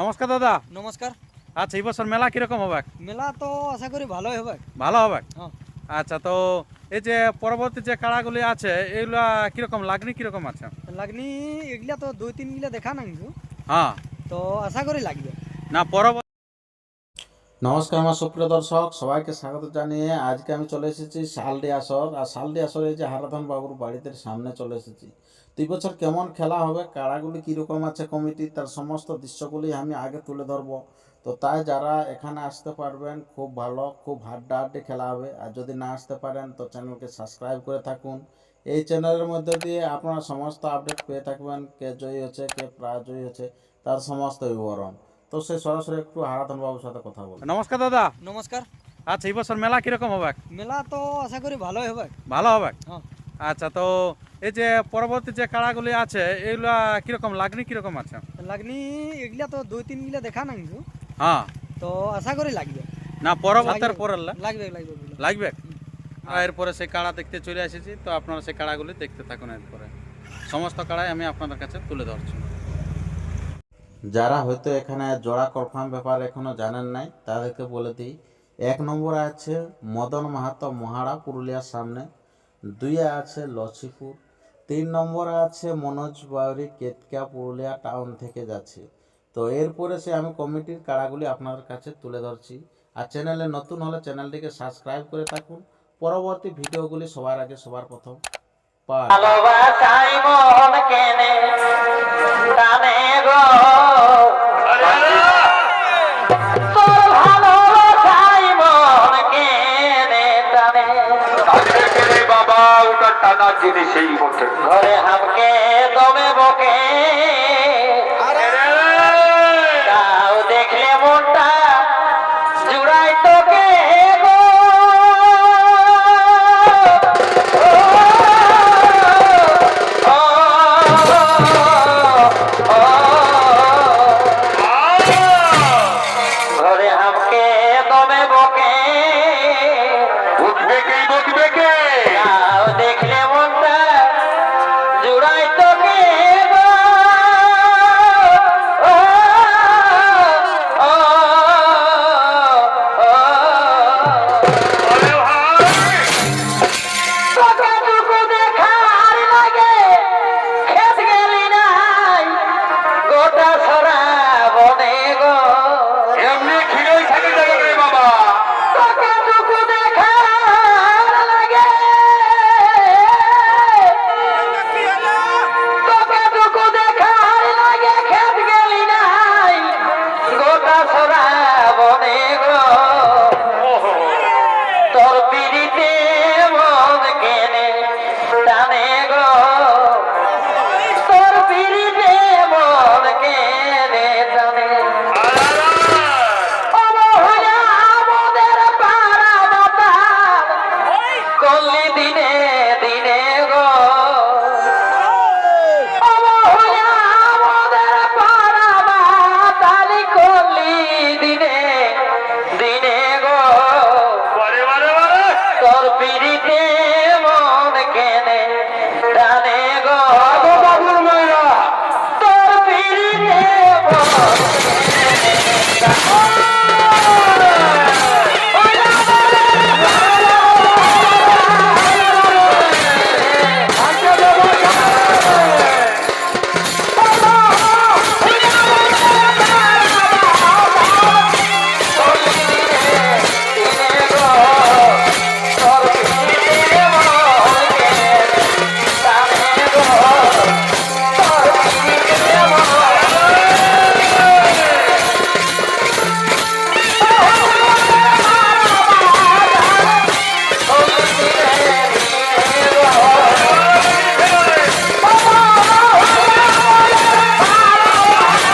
নমস্কার দাদা। নমস্কার। আচ্ছা এই বছর মেলা কীরকম হবে? মেলা তো আশা করি ভালোই হবে। ভালো হবে? হ্যাঁ। আচ্ছা তো এই যে পরবর্তী যে কাড়াগুলি আছে এগুলা কীরকম লাগনি কীরকম আছে? লাগনি এগুলা তো দুই তিন গিলা দেখা নাই হ্যাঁ। তো আশা করি লাগবে। না পরবর্তী নমস্কার, আমার সুপ্রিয় দর্শক, সবাইকে স্বাগত জানিয়ে আজকে আমি চলে এসেছি শালডি আসর। আর শালডি আসরে যে হারাধন বাবুর বাড়িতে সামনে চলে এসেছি। দুই বছর কেমন খেলা হবে কাড়াগুলি কীরকম আছে কমিটি, তার সমস্ত দৃশ্যগুলি আমি আগে তুলে ধরবো। তো তাই যারা এখানে আসতে পারবেন, খুব ভালো, খুব হাড্ডাহাড্ডি খেলা হবে। আর যদি না আসতে পারেন, তো চ্যানেলকে সাবস্ক্রাইব করে থাকুন। এই চ্যানেলের মধ্যে দিয়ে আপনারা সমস্ত আপডেট পেয়ে থাকবেন, কে জয়ী হচ্ছে, কে প্রায় জয়ী হচ্ছে, তার সমস্ত বিবরণ। তো সে সরাসরি একটু হারাধন বাবুর সাথে কথা বলব। নমস্কার দাদা। নমস্কার। আচ্ছা এই বছর মেলা কীরকম হবে? মেলা তো আশা করি ভালোই হবে। ভালো হবে? হ্যাঁ। আচ্ছা তো এই যে পরবর্তী যে কাড়াগুলি আছে এগুলা কীরকম লাগনি কীরকম আছে? লাগনি এগুলা তো দুই তিন গিলা দেখা নাই হ্যাঁ। তো আশা করি লাগবে। না পরবর্তীর। পরে লাগবে লাগবে বলে। লাগবে? আর এরপরে সেই কাড়া দেখতে চলে এসেছি তো আপনারা সেই কাড়াগুলি দেখতে থাকুন এরপরে। সমস্ত কাড়াই আমি আপনাদের কাছে তুলে ধরছি। যারা হয়তো এখানে জোড়া কনফার্ম ব্যাপার এখনও জানেন নাই, তাদেরকে বলে দিই, এক নম্বরে আছে মদন মাহাতো মহাড়া পুরুলিয়ার সামনে, দুইয়ে আছে লছিপুর তিন নম্বরে আছে মনোজ বাউরি কেতকা পুরুলিয়া টাউন থেকে যাচ্ছে। তো এরপরে সে আমি কমিটির কাড়াগুলি আপনাদের কাছে তুলে ধরছি। আর চ্যানেলে নতুন হলে চ্যানেলটিকে সাবস্ক্রাইব করে থাকুন। পরবর্তী ভিডিওগুলি সবার আগে সবার প্রথম পাওয়ার Gloria সকল দিনে